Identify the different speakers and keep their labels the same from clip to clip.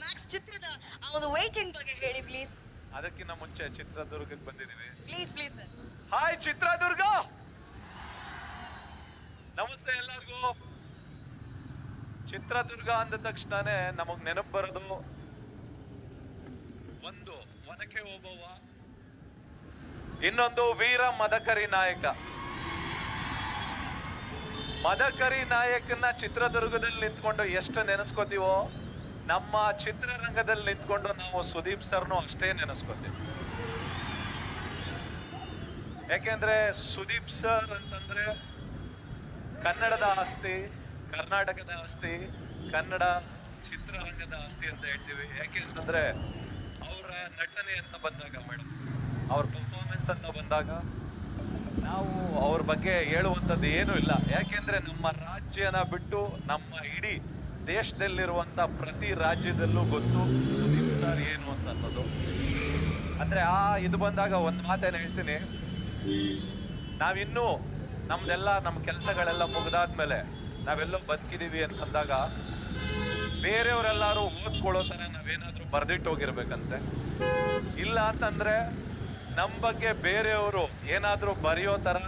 Speaker 1: Max ಚಿತ್ರದ ಆ ಒಂದು ವೈಟಿಂಗ್ ಬಗ್ಗೆ ಹೇಳಿ ಪ್ಲೀಸ್
Speaker 2: ಅದಕ್ಕಿಂತ ಮುಂಚೆ ಚಿತ್ರದುರ್ಗಕ್ಕೆ ಬಂದಿದ್ದೀವಿ.
Speaker 1: Please please sir
Speaker 2: hi Chitradurga! ನಮಸ್ತೆ ಎಲ್ಲರಿಗೂ. ಚಿತ್ರದುರ್ಗ ಅಂದ ತಕ್ಷಣನೇ ನಮಗ್ ನೆನಪು ಬರೋದು ಒಂದು ಒನಕೆ ಓಬವ್ವ ಇನ್ನೊಂದು ವೀರ ಮದಕರಿ ನಾಯಕ. ಮದಕರಿ ನಾಯಕನ ಚಿತ್ರದುರ್ಗದಲ್ಲಿ ನಿಂತ್ಕೊಂಡು ಎಷ್ಟು ನೆನೆಸ್ಕೋತೀವೋ ನಮ್ಮ ಚಿತ್ರರಂಗದಲ್ಲಿ ನಿಂತ್ಕೊಂಡು ನಾವು ಸುದೀಪ್ ಸರ್ನು ಅಷ್ಟೇ ನೆನೆಸ್ಕೊತೀವಿ. ಯಾಕೆಂದ್ರೆ ಸುದೀಪ್ ಸರ್ ಅಂತಂದ್ರೆ ಕನ್ನಡದ ಆಸ್ತಿ, ಕರ್ನಾಟಕದ ಆಸ್ತಿ, ಕನ್ನಡ ಚಿತ್ರರಂಗದ ಆಸ್ತಿ ಅಂತ ಹೇಳ್ತೀವಿ. ಯಾಕೆ ಅಂತಂದ್ರೆ ಅವರ ನಟನೆ ಅಂತ ಬಂದಾಗ ಮೇಡಮ್ ಅವ್ರ ಪರ್ಫಾರ್ಮೆನ್ಸ್ ಅಂತ ಬಂದಾಗ ನಾವು ಅವ್ರ ಬಗ್ಗೆ ಹೇಳುವಂಥದ್ದು ಏನೂ ಇಲ್ಲ. ಯಾಕೆಂದ್ರೆ ನಮ್ಮ ರಾಜ್ಯನ ಬಿಟ್ಟು ನಮ್ಮ ಇಡೀ ದೇಶದಲ್ಲಿರುವಂತ ಪ್ರತಿ ರಾಜ್ಯದಲ್ಲೂ ಗೊತ್ತು ಸರ್ ಏನು ಅಂತ ಅನ್ನೋದು ಅಂದ್ರೆ ಆ ಇದು ಬಂದಾಗ ಒಂದು ಮಾತೇನು ಹೇಳ್ತೀನಿ. ನಾವಿನ್ನೂ ನಮ್ದೆಲ್ಲ ನಮ್ಮ ಕೆಲಸಗಳೆಲ್ಲ ಮುಗ್ದಾದ್ಮೇಲೆ ನಾವೆಲ್ಲೋ ಬದುಕಿದೀವಿ ಅಂತಂದಾಗ ಬೇರೆಯವರೆಲ್ಲರೂ ಓದ್ಕೊಳ್ಳೋ ಥರ ನಾವೇನಾದ್ರೂ ಬರ್ದಿಟ್ಟು ಹೋಗಿರ್ಬೇಕಂತೆ. ಇಲ್ಲ ಅಂತಂದ್ರೆ ನಮ್ಮ ಬಗ್ಗೆ ಬೇರೆಯವರು ಏನಾದರೂ ಬರೆಯೋ ಥರ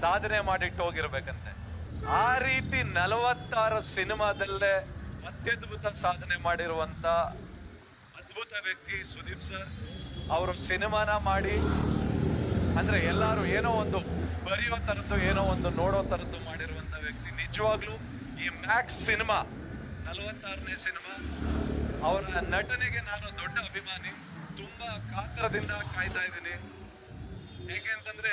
Speaker 2: ಸಾಧನೆ ಮಾಡಿಟ್ಟು ಹೋಗಿರ್ಬೇಕಂತೆ. ಆ ರೀತಿ ನಲವತ್ತಾರು ಸಿನಿಮಾದಲ್ಲೇ ಅತ್ಯದ್ಭುತ ಸಾಧನೆ ಮಾಡಿರುವಂತ ಅದ್ಭುತ ವ್ಯಕ್ತಿ ಸುದೀಪ್ ಸರ್. ಅವರು ಸಿನಿಮಾನ ಮಾಡಿ, ಅಂದ್ರೆ ಎಲ್ಲರೂ ಏನೋ ಒಂದು ಬರೆಯೋ ಥರದ್ದು ಏನೋ ಒಂದು ನೋಡೋ ಥರದ್ದು ಮಾಡಿರುವಂತ ವ್ಯಕ್ತಿ. ನಿಜವಾಗ್ಲೂ ಈ ಮ್ಯಾಕ್ಸ್ ಸಿನಿಮಾ, ನಲವತ್ತಾರನೇ ಸಿನಿಮಾ, ಅವರ ನಟನೆಗೆ ನಾನು ದೊಡ್ಡ ಅಭಿಮಾನಿ. ತುಂಬಾ ಕಾತರದಿಂದ ಕಾಯ್ತಾ ಇದ್ದೀನಿ. ಯಾಕೆಂತಂದ್ರೆ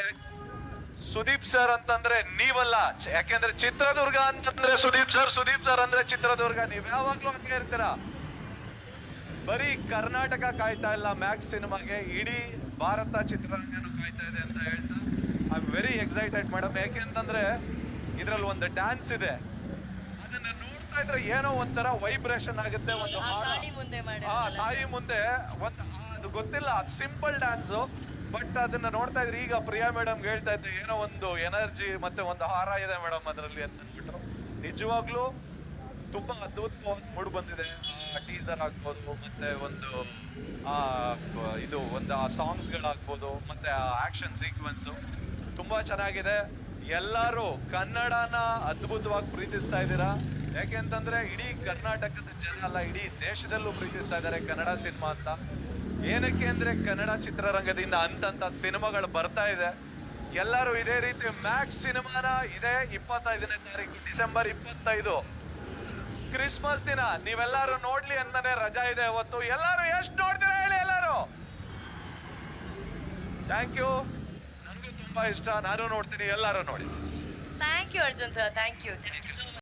Speaker 2: ಸುದೀಪ್ ಸರ್ ಅಂತಂದ್ರೆ ನೀವಲ್ಲ. ಯಾಕೆಂದ್ರೆ ಚಿತ್ರದುರ್ಗ ಅಂತಂದ್ರೆ ಸುದೀಪ್ ಸರ್ ಸುದೀಪ್ ಸರ್ ಅಂದ್ರೆ ಚಿತ್ರದುರ್ಗ. ನೀವ್ ಯಾವಾಗ್ಲೂ ಹಂಗೆ ಇರ್ತೀರಾ? ಬರೀ ಕರ್ನಾಟಕ ಕಾಯ್ತಾ ಇಲ್ಲ ಮ್ಯಾಕ್ಸ್ ಸಿನಿಮಾಗೆ ಇಡೀ ಭಾರತ ಚಿತ್ರರಂಗನು ಕಾಯ್ತಾ ಇದೆ ಅಂತ ಹೇಳ್ತಾ. I am very excited madam ಯಾಕೆ ಅಂತಂದ್ರೆ ಇದ್ರಲ್ಲಿ ಒಂದು ಡ್ಯಾನ್ಸ್ ಇದೆ. ಅದನ್ನ ನೋಡ್ತಾ ಇದ್ರೆ ಏನೋ ಒಂಥರ ವೈಬ್ರೇಷನ್ ಆಗುತ್ತೆ ಒಂದು ತಾಯಿ ಮುಂದೆ ಒಂದು ಅದು ಗೊತ್ತಿಲ್ಲ ಸಿಂಪಲ್ ಡ್ಯಾನ್ಸ್ ಬಟ್ ಅದನ್ನ ನೋಡ್ತಾ ಇದ್ರೆ ಈಗ ಪ್ರಿಯಾ ಮೇಡಮ್ ಹೇಳ್ತಾ ಇದ್ದೆ ಏನೋ ಒಂದು ಎನರ್ಜಿ ಮತ್ತೆ ಒಂದು ಹಾರ ಇದೆ ಮೇಡಮ್ ಅದರಲ್ಲಿ ಅಂತ ಅಂದ್ಬಿಟ್ಟು. ನಿಜವಾಗ್ಲೂ ತುಂಬಾ ಅದ್ಭುತವಾದ ಮೂಡ್ ಬಂದಿದೆ. ಟೀಸರ್ ಆಗ್ಬೋದು, ಮತ್ತೆ ಒಂದು, ಆ ಇದು ಒಂದು, ಆ ಸಾಂಗ್ಸ್ಗಳಾಗ್ಬೋದು ಮತ್ತೆ ಆ ಆಕ್ಷನ್ ಸೀಕ್ವೆನ್ಸು ತುಂಬಾ ಚೆನ್ನಾಗಿದೆ. ಎಲ್ಲರೂ ಕನ್ನಡನ ಅದ್ಭುತವಾಗಿ ಪ್ರೀತಿಸ್ತಾ ಇದ್ದೀರಾ? ಯಾಕೆಂತಂದ್ರೆ ಇಡೀ ಕರ್ನಾಟಕದ ಜನ ಅಲ್ಲ, ಇಡೀ ದೇಶದಲ್ಲೂ ಪ್ರೀತಿಸ್ತಾ ಇದ್ದಾರೆ ಕನ್ನಡ ಸಿನಿಮಾ ಅಂತ. ಏನಕ್ಕೆ ಅಂದ್ರೆ ಕನ್ನಡ ಚಿತ್ರರಂಗದಿಂದ ಅಂತಂತ ಸಿನಿಮಾಗಳು ಬರ್ತಾ ಇದೆ. ಎಲ್ಲರೂ ಇದೇ ರೀತಿ ಮ್ಯಾಕ್ಸ್ ಸಿನಿಮಾನ ಇದೇ ಇಪ್ಪತ್ತೈದನೇ ತಾರೀಕು, ಡಿಸೆಂಬರ್ ಇಪ್ಪತ್ತೈದು. ಕ್ರಿಸ್ಮಸ್ ದಿನ, ನೀವೆಲ್ಲರೂ ನೋಡ್ಲಿ ಅಂತಾನೆ ರಜಾ ಇದೆ ಅವತ್ತು. ಎಲ್ಲರೂ ಎಷ್ಟು ನೋಡ್ತೀರಾ ಹೇಳಿ ಎಲ್ಲರೂ? ಥ್ಯಾಂಕ್ ಯು ನನಗೂ ತುಂಬಾ ಇಷ್ಟ. ನಾನು ನೋಡ್ತೀನಿ, ಎಲ್ಲರೂ ನೋಡಿ.
Speaker 1: Thank you Arjun sir thank you